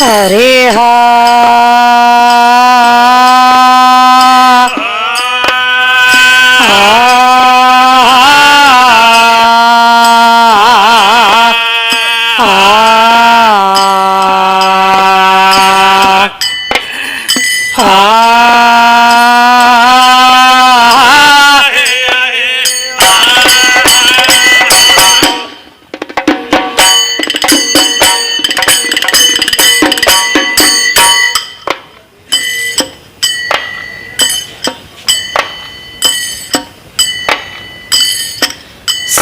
ಹರೇ ಹಾ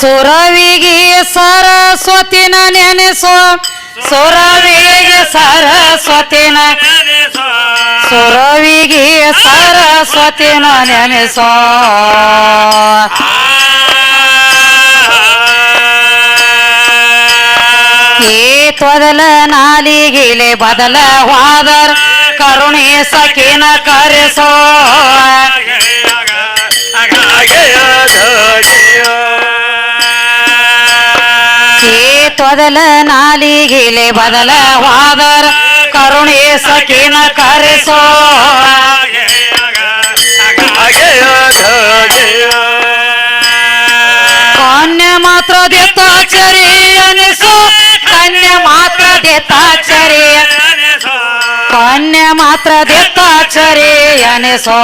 ಸುರವಿಗೆ ಸರಸ್ವತಿನ ನೆನೆಸೋ ಸುರವಿಗೆ ಸರಸ್ವತಿನ ಸುರವಿಗೆ ಸರಸ್ವತಿನ ನೆನೆಸೋ ಏ ತೊದಲ ನಾಲಿಗಿಲೆ ಬದಲವಾದರ್ ಕರುಣೆ ಸಕಿನ ಕರೆಸೋ ಏ ತೊದಲ ನಾಲಿಗಿಲೆ ಬದಲವಾದರ್ ಕರುಣೆ ಸಕಿನ ಕರೆಸೋ. ಕನ್ಯೆ ಮಾತ್ರ ದೇತಾಚರಿ ಅನಿಸೋ ಕನ್ಯೆ ಮಾತ್ರ ದೇತಾಚರಿ ಕನ್ಯೆ ಮಾತ್ರ ದೇತಾಚರಿ ಅನಿಸೋ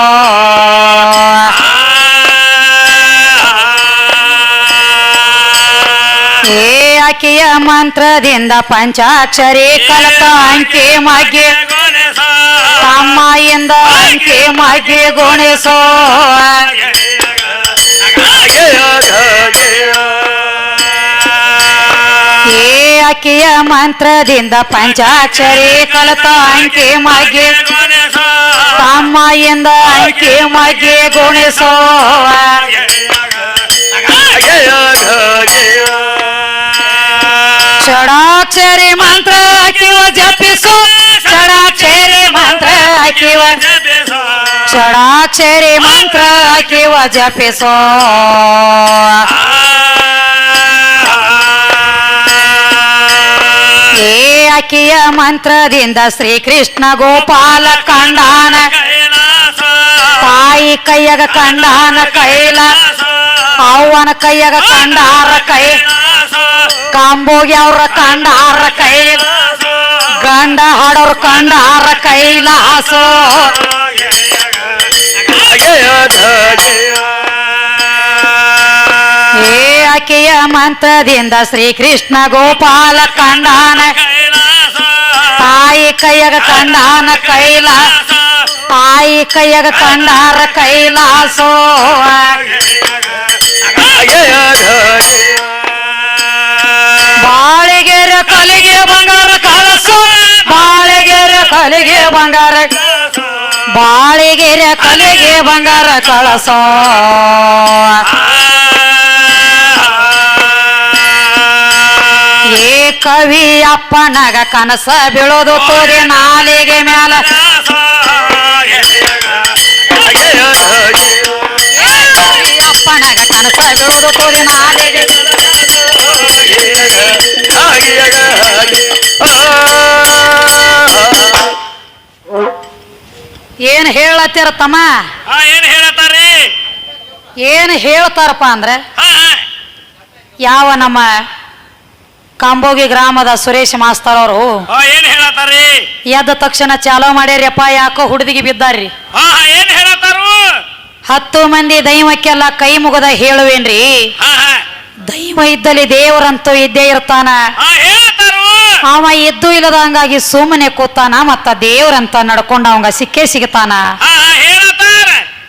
ಏ ಆಕೆಯ ಮಂತ್ರದಿಂದ ಪಂಚಾಕ್ಷರಿ ಕಲತ ಅಂಕೆ ಮಗೆ ತಮ್ಮಾಯಿಂದ ಅಂಕೆ ಮಗೆ ಗುಣಿಸೋ? ಏ ಆಕೆಯ ಮಂತ್ರದಿಂದ ಪಂಚಾಕ್ಷರಿ ಕಲತ ಅಂಕೆ ಮಗೆ ತಮ್ಮಾಯಿಂದ ಅಂಕೆ ಮಗೆ ಗುಣಿಸೋ? ಜಪಿಸೋ ಷಡಾಕ್ಷರಿ ಮಂತ್ರ ಹಾಕಿವ. ಚಡಾಚೇರಿ ಮಂತ್ರ ಹಾಕಿವ ಜಪಿಸೋ. ಏ ಆಕಿಯ ಮಂತ್ರದಿಂದ ಶ್ರೀಕೃಷ್ಣ ಗೋಪಾಲ ಕಂಡಾನ. ತಾಯಿ ಕೈಯಗ ಕಂಡಾನ ಕೈಲ. ಅವ್ವನ ಕೈಯಗ ಕಂಡಾರ ಕೈ ಕಾಂಬೋಗಿ ಅವ್ರ ಕಂಡಾರ ಕೈಲ. ಗಂಡ ಹಾಡೋರ್ ಕೈಲ ಕೈಲಾಸೋ. ಏ ಆಕೆಯ ಮಂತ್ರದಿಂದ ಶ್ರೀಕೃಷ್ಣ ಗೋಪಾಲ ಕಂಡಾನ. ತಾಯಿ ಕೈಯಗ ಕಂಡಾನ ಕೈಲ ತಾಯಿ ಕೈಯಗ ಕಂಡಾರ ಕೈಲಾಸೋ. ಬಾಳಿಗೆರೆ ಕಲಿಗೆ ಬಂಗಾರ ಕಳಸೋ. ಕಲಿಗೆ ಬಂಗಾರ, ಬಾಳಿಗೆರೆ ಕಲಿಗೆ ಬಂಗಾರ ಕಳಸ. ಏ ಕವಿ ಅಪ್ಪನಾಗ ಕನಸ ಬೀಳೋದು ತೋರಿ ನಾಲಿಗೆ ಮ್ಯಾಲ. ಅಪ್ಪನಗ ಕನಸ ಬೀಳೋದು ತೋರಿ ನಾಲಿಗೆ. ತಮ್ಮ ಏನ್ ಹೇಳತ್ತಾರಿ ಏನ್ ಹೇಳ್ತಾರಪ್ಪ ಅಂದ್ರೆ ಯಾವ ನಮ್ಮ ಕಾಂಬೋಗಿ ಗ್ರಾಮದ ಸುರೇಶ್ ಮಾಸ್ತರ್ ಅವರು ಏನ್ ಎದ್ದ ತಕ್ಷಣ ಚಾಲೋ ಮಾಡ್ಯಾರ್ಯಪ್ಪ ಯಾಕೋ ಹುಡುದಿಗೆ ಬಿದ್ದಾರ್ರಿ. ಏನ್ ಹೇಳತಾರು ಹತ್ತು ಮಂದಿ ದೈವಕ್ಕೆಲ್ಲ ಕೈ ಮುಗದ ಹೇಳುವೇನ್ರಿ? ದೈವ ಇದ್ದಲ್ಲಿ ದೇವರಂತೂ ಇದ್ದೇ ಇರ್ತಾನ. ಅವ ಎದ್ದು ಇಲ್ಲದಂಗಾಗಿ ಸುಮ್ಮನೆ ಕೂತಾನ ಮತ್ತ ದೇವ್ರಂತ ನಡ್ಕೊಂಡ ಅವಂಗ ಸಿಕ್ಕೇ ಸಿಗತಾನ.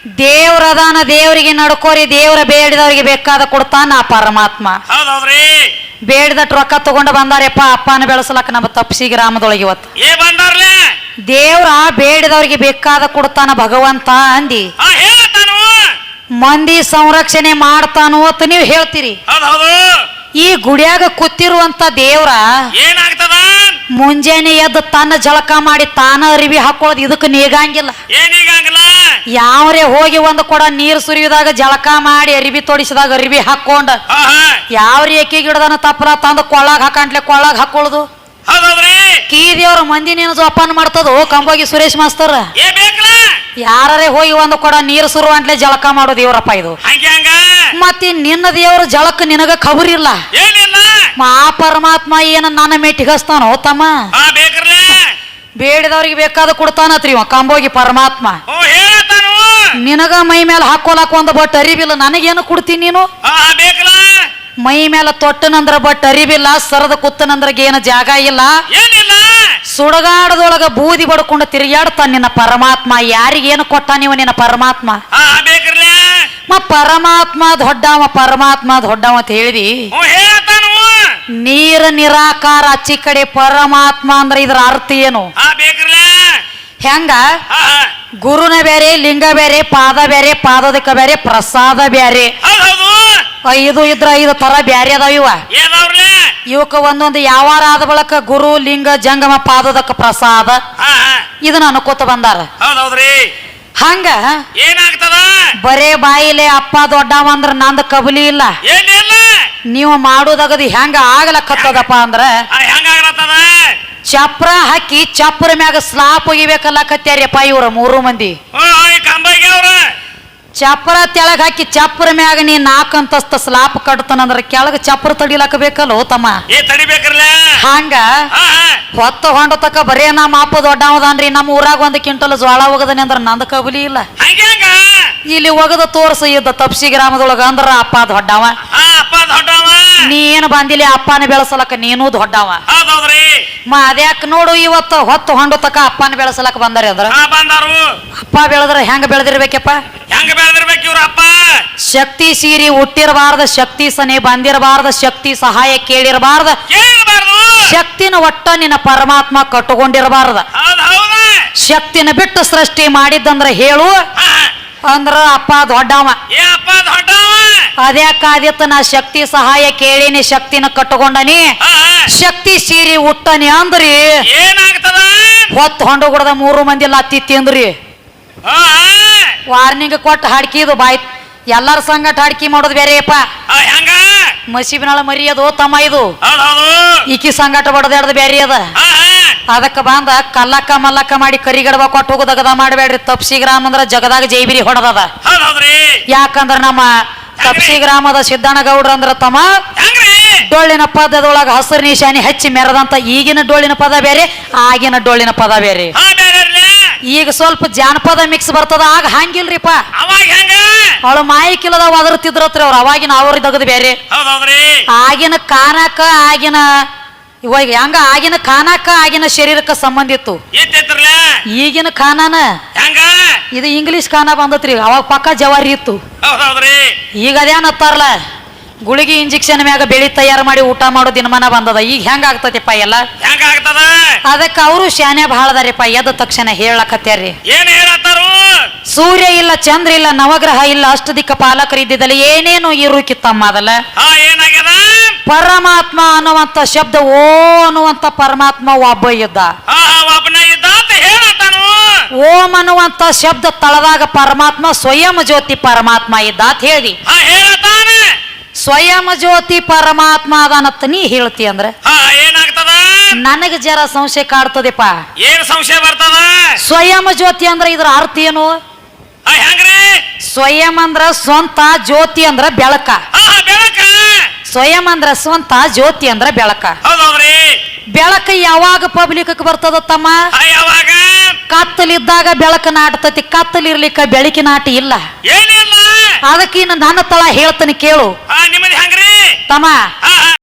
ದೇವ್ರದಾನ ದೇವರಿಗೆ ನಡ್ಕೋರಿ ದೇವ್ರ ಬೇಡಿದವ್ರಿಗೆ ಬೇಕಾದ ಕೊಡ್ತಾನ ಪರಮಾತ್ಮ. ಬೇಡದಟ್ ರೊಕ್ಕ ತಗೊಂಡು ಬಂದಾರಪ್ಪ ಅಪ್ಪನ ಬೆಳೆಸಲಕ್ಕ ನಮ್ಮ ತಪ್ಪಿಸಿ ಗ್ರಾಮದೊಳಗೆ ಇವತ್ತು. ದೇವ್ರ ಬೇಡಿದವ್ರಿಗೆ ಬೇಕಾದ ಕೊಡ್ತಾನ ಭಗವಂತ ಅಂದಿ. ಮಂದಿ ಸಂರಕ್ಷಣೆ ಮಾಡ್ತಾನು ಅಂತ ನೀವು ಹೇಳ್ತೀರಿ. ಈ ಗುಡಿಯಾಗ ಕೂತಿರುವಂತ ದೇವ್ರ ಏನಾಗ್ತದ? ಮುಂಜಾನೆ ಎದ್ದು ತನ್ನ ಜಳಕ ಮಾಡಿ ತಾನ ಅರಿವಿ ಹಾಕೊಳ್ಳೋದು ಇದಕ್ಕೆ ನೀಗಂಗಿಲ್ಲ? ಯಾವ್ರೆ ಹೋಗಿ ಒಂದು ಕೊಡ ನೀರು ಸುರಿಯುವಾಗ ಜಳಕ ಮಾಡಿ ಅರಿವಿ ತೊಡಿಸಿದಾಗ ಅರಿವಿ ಹಾಕೊಂಡ ಯಾವ್ರಿ ಅಕ್ಕಿ ಗಿಡದನ ತಪ್ಪಲ ತಂದು ಕೊಳ್ಳಾಗ ಹಾಕಂಟ್ಲೆ ಕೊಳ್ಳಾಗ ಹಾಕೊಳ್ಳುದು ಕೀದಿಯವ್ರ ಕೀ ದೇವ್ರ ಮಂದಿ ನೀನು ಜೋಪಾನ ಮಾಡ್ತದ ಕಂಬೋಗಿ ಸುರೇಶ್ ಮಾಸ್ತರ್. ಯಾರೇ ಹೋಗಿ ಒಂದು ಕೊಡ ನೀರು ಸುರು ಅಂತಲೇ ಜಳಕ ಮಾಡೋ ಇವರಪ್ಪ ಇದು. ಮತ್ತೆ ನಿನ್ನ ದೇವ್ರ ಜಳಕ ನಿನಗ ಖಬರಿಲ್ಲ. ಇಲ್ಲ ಮಾ ಪರಮಾತ್ಮ ಏನ ನನ್ನ ಮೆಟ್ಟಿಗಸ್ತಾನೋ ತಮ್ಮ? ಬೇಡಿದವ್ರಿಗೆ ಬೇಕಾದ ಕೊಡ್ತಾನತ್ರಿ ಕಂಬೋಗಿ ಪರಮಾತ್ಮ. ನಿನಗ ಮೈ ಮೇಲೆ ಹಾಕೋಲಾಕ ಒಂದು ಬಟ್ ಅರಿವಿಲ್ಲ ನನಗೇನು ಕೊಡ್ತೀನಿ ನೀನು? ಮೈ ಮೇಲೆ ತೊಟ್ಟನಂದ್ರ ಬಟ್ ಅರಿವಿಲ್ಲ ಸರದ ಕುತ್ತನಂದ್ರ ಏನು ಜಾಗ ಇಲ್ಲ. ಸುಡಗಾಡದೊಳಗ ಬೂದಿ ಬಡ್ಕೊಂಡು ತಿರುಗಾಡ್ತಾನ ನಿನ್ನ ಪರಮಾತ್ಮ. ಯಾರಿಗೇನು ಕೊಟ್ಟ ನೀವು ನಿನ್ನ ಪರಮಾತ್ಮ? ಮ ಪರಮಾತ್ಮ ದೊಡ್ಡವ ಪರಮಾತ್ಮ ದೊಡ್ಡವ ಅಂತ ಹೇಳಿದಿ. ನೀರ ನಿರಾಕಾರ ಅಚ್ಚಿ ಕಡೆ ಪರಮಾತ್ಮ ಅಂದ್ರೆ ಇದ್ರ ಅರ್ಥ ಏನು? ಹೆಂಗ? ಗುರುನ ಬೇರೆ ಲಿಂಗ ಬೇರೆ ಪಾದ ಬೇರೆ ಪಾದದಕ್ಕ ಬೇರೆ ಪ್ರಸಾದ ಬೇರೆ ಐದು ಇದ್ರ ಐದು ತರ ಬ್ಯಾರೆ ಅದಾವ ಇವ. ಇವಕ್ಕ ಒಂದೊಂದು ಯಾವಾರ ಆದ ಬಳಕ ಗುರು ಲಿಂಗ ಜಂಗಮ ಪಾದದಕ್ಕ ಪ್ರಸಾದ. ಇದನ್ನ ಅನ್ಕೋತ ಬಂದಾರ. ಹಂಗ? ಏನಾಗ್ತದ? ಬರೇ ಬಾಯಿಲೆ ಅಪ್ಪ ದೊಡ್ಡವ ಅಂದ್ರ ನಂದ ಕಬಲಿ ಇಲ್ಲ. ಏನಿಲ್ಲ ನೀವು ಮಾಡೋದಗದು ಹೆಂಗ ಆಗ್ಲಕತ್ತದಪ್ಪ ಅಂದ್ರ ಹೆಂಗಾಗ್ಲತ್ತದ ಚಪ್ರ ಹಾಕಿ ಚಪ್ರ ಮ್ಯಾಗ ಸ್ಲಾಪ್ ಒಗಿಬೇಕಲ್ಲ ಕತ್ಯಾರ್ಯಪ್ಪ ಇವ್ರ ಮೂರು ಮಂದಿ. ಓ ತೆಳಗ ಚಪ್ರ ತೆಳಗ್ ಹಾಕಿ ಚಪ್ರ ಮ್ಯಾಗ ನೀ ನಾಲ್ಕು ಅಂತಸ್ತ ಸ್ಲಾಪ್ ಕಟ್ತಾನಂದ್ರ ಕೆಳಗ ಚಪ್ಪರ ತಡಿಲಕ್ಕ ಬೇಕಲ್ಲ ತಮ್ಮ? ಏ ತಡಿಬೇಕ್ರಲ್ಲ? ಹಂಗ? ಹೊತ್ತ ಹೊಂಡ ತಕ ಬರೇ ನಮ್ಮ ಅಪ್ಪ ದೊಡ್ಡವದಾನ್ರಿ ನಮ್ಮ ಊರಾಗ ಒಂದ್ ಕ್ವಿಂಟಲ್ ಜ್ವಾಳ ಹೋಗದನಿ ಅಂದ್ರ ನಂದ ಕಬಲಿ ಇಲ್ಲ. ಇಲ್ಲಿ ಒಗದ ತೋರ್ಸ ಇದ್ದ ತಪ್ಸಿ ಗ್ರಾಮದೊಳಗ ಅಂದ್ರ ಅಪ್ಪ ದೊಡ್ಡವ. ನೀ ಏನು ಬಂದಿಲ್ಲ ಅಪ್ಪನ ಬೆಳೆಸಲಕ್ಕ ನೀನು ದೊಡ್ಡವ. ಮ ಅದ್ಯಾಕ ನೋಡು ಇವತ್ತು ಹೊತ್ತು ಹೊಂಡು ತಕ ಅಪ್ಪನ ಬೆಳೆಸಲಕ್ ಬಂದಾರೆ ಅಂದ್ರ. ಬಂದಾರು. ಅಪ್ಪ ಬೆಳೆದ್ರ ಹೆಂಗ ಬೆಳೆದಿರ್ಬೇಕಪ್ಪ? ಹೆಂಗ ಬೆಳೆದಿರ್ಬೇಕು ಇವ್ರ ಅಪ್ಪ? ಶಕ್ತಿ ಸೀರಿ ಹುಟ್ಟಿರಬಾರ್ದ ಶಕ್ತಿ ಸನೆ ಬಂದಿರಬಾರ್ದ ಶಕ್ತಿ ಸಹಾಯ ಕೇಳಿರಬಾರ್ದ. ಕೇಳಬಾರ್ದು ಶಕ್ತಿನ ಒಟ್ಟ ನಿನ್ನ ಪರಮಾತ್ಮ ಕಟ್ಟುಕೊಂಡಿರಬಾರ್ದ. ಹೌದ್ ಹೌದ. ಶಕ್ತಿನ ಬಿಟ್ಟು ಸೃಷ್ಟಿ ಮಾಡಿದ್ದಂದ್ರ ಹೇಳು. ಹಾ ಅಂದ್ರ ಅಪ್ಪ ದೊಡ್ಡವ. ಏ ಅಪ್ಪ ದೊಡ್ಡವ. ಅದ್ಯಾಕಾದಿತ್ತ ನಾ ಶಕ್ತಿ ಸಹಾಯ ಕೇಳಿನಿ ಶಕ್ತಿನ ಕಟ್ಟುಕೊಂಡನಿ. ಹಾ ಹಾ. ಶಕ್ತಿ ಸೀರಿ ಉಟ್ಟನಿ ಅಂದ್ರಿ. ಏನಾಗ್ತದ? ಹೊತ್ತು ಹೊಂಡ ಗುಡದ ಮೂರು ಮಂದಿ ಲತ್ತಿ ತಿಂದ್ರಿ ಹಾ ಹಾ. ವಾರ್ನಿಂಗ್ ಕೊಟ್ಟು ಹಾಡ್ಕಿದು ಬಾಯ್. ಎಲ್ಲರ ಸಂಗಟ ಹಾಡ್ಕಿ ಮಾಡೋದು ಬೇರೆಯಪ್ಪ. ಹೆಂಗ? ಮಸೀಬಿನಾಳ ಮರಿಯದು ತಮ್ಮ ಇದು. ಈಕಿ ಸಂಗಟ ಬಡದಾಡ್ದು ಬೇರೆ ಅದ. ಅದಕ್ಕೆ ಬಂದ ಕಲ್ಲಕ್ಕ ಮಲ್ಲಕ್ಕ ಮಾಡಿ ಕರಿಗಡಬ ಕೊಟ್ಟು ಹೋಗೋದಗದ ಮಾಡಬೇಡ್ರಿ. ತಪ್ಸಿ ಗ್ರಾಮ ಅಂದ್ರ ಜಗದಾಗ ಜೈಬಿರಿ ಹೊಡೆದದ. ಯಾಕಂದ್ರ ನಮ್ಮ ತಪ್ಸಿ ಗ್ರಾಮದ ಸಿದ್ದಣ್ಣ ಗೌಡ್ರ ಅಂದ್ರ ತಮ್ಮ ಡೊಳ್ಳಿನ ಪದದೊಳಗ ಹಸಿರು ನಿಶಾನಿ ಹಚ್ಚಿ ಮೆರೆದಂತ ಈಗಿನ ಡೊಳ್ಳಿನ ಪದ ಬೇರೆ ಆಗಿನ ಡೊಳ್ಳಿನ ಪದ ಬೇರೆ. ಈಗ ಸ್ವಲ್ಪ ಜಾನಪದ ಮಿಕ್ಸ್ ಬರ್ತದ ಆಗ ಹಂಗಿಲ್ರಿಪ್ಪ. ಅವಾಗ ಹೆಂಗ? ಅವಳು ಮಾಯಿಕಿಲ್ಲದ ಒದರ್ತಿದ್ರತ್ರಿ ಅವ್ರು ಅವಾಗಿನ ಅವ್ರ ತೆಗದು ಬೇರೆ. ಆಗಿನ ಕಾನಕ ಆಗಿನ ಇವಾಗ ಹೆಂಗ ಆಗಿನ ಕಾನಕ ಆಗಿನ ಶರೀರಕ್ಕೆ ಸಂಬಂಧ ಇತ್ತು. ಈಗಿನ ಖಾನಾನ ಇದು ಇಂಗ್ಲಿಷ್ ಖಾನ ಬಂದತ್ರಿ ಅವಾಗ ಪಕ್ಕ ಜವಾರಿ ಇತ್ತು. ಈಗ ಅದೇನತ್ತಾರಲ್ಲ ಗುಳಿಗೆ ಇಂಜೆಕ್ಷನ್ ಮ್ಯಾಗ ಬೆಳಿ ತಯಾರು ಮಾಡಿ ಊಟ ಮಾಡೋ ದಿನಮಾನ ಬಂದದ. ಈಗ ಹೆಂಗ ಆಗ್ತತಿಪ್ಪ ಎಲ್ಲ? ಹೆಂಗ ಆಗ್ತದ ಅದಕ್ಕೆ ಅವರು ಶಾನೆ ಬಹಳದಾರಿಪ್ಪ ಎದ್ದ ತಕ್ಷಣ ಹೇಳಕತ್ಯಾರ್ರಿ. ಏನ್ ಹೇಳತ್ತಾರು? ಸೂರ್ಯ ಇಲ್ಲ ಚಂದ್ರ ಇಲ್ಲ ನವಗ್ರಹ ಇಲ್ಲ ಅಷ್ಟದಿಕ್ಕ ಪಾಲಕರು ಇದ್ದಿದ್ದಲ್ಲ ಏನೇನು ಇರುಕಿತ್ತಮ್ಮ ಅದಲ್ಲ. ಏನಾಗ್ಯದ? ಪರಮಾತ್ಮ ಅನ್ನುವಂತ ಶಬ್ದ ಓ ಅನ್ನುವಂತ ಪರಮಾತ್ಮ ಒಬ್ಬ ಇದ್ದ. ಹಾ ಹಾ ಒಬ್ಬನ ಇದ್ದ ಅಂತ ಹೇಳತ್ತಾನು ಓಂ ಅನ್ನುವಂತ ಶಬ್ದ ತಳದಾಗ ಪರಮಾತ್ಮ ಸ್ವಯಂ ಜ್ಯೋತಿ ಪರಮಾತ್ಮ ಇದ್ದ ಅಂತ ಹೇಳಿ. ಸ್ವಯಂ ಜ್ಯೋತಿ ಪರಮಾತ್ಮ ಅದಾನತ್ತ ನೀ ಹೇಳ್ತಿ ಅಂದ್ರೆ ಹಾ ಏನಾಗ್ತದ? ನನಗ ಜರ ಸಂಶಯ ಕಾಡ್ತದೆಪ್ಪ. ಏನ್ ಸಂಶಯ ಬರ್ತದ? ಸ್ವಯಂ ಜ್ಯೋತಿ ಅಂದ್ರೆ ಇದ್ರ ಅರ್ಥ ಏನು? ಹಾ ಹೆಂಗ್ರಿ? ಸ್ವಯಂ ಅಂದ್ರ ಸ್ವಂತ ಜ್ಯೋತಿ ಅಂದ್ರ ಬೆಳಕ. ಹಾ ಹಾ ಬೆಳಕ? ಸ್ವಯಂ ಅಂದ್ರ ಸ್ವಂತ ಜ್ಯೋತಿ ಅಂದ್ರ ಬೆಳಕ. ಬೆಳಕ ಯಾವಾಗ ಪಬ್ಲಿಕ್ ಬರ್ತದ ತಮ್ಮ? ಹಾ ಯಾವಾಗ? ಕತ್ತಲಿದ್ದಾಗ ಬೆಳಕ ನಾಟತತಿ ಕತ್ತಲಿರ್ಲಿಕ್ಕ ಬೆಳಕಿನ ನಾಟಿ ಇಲ್ಲ. ಏನಿಲ್ಲ. ಅದಕ್ಕೆ ನನ್ನ ತಳ ಹೇಳ್ತಾನೆ ಕೇಳು. ನಿಮ್ಮದು ಹೆಂಗ್ರಿ? ತಮ್ಮ.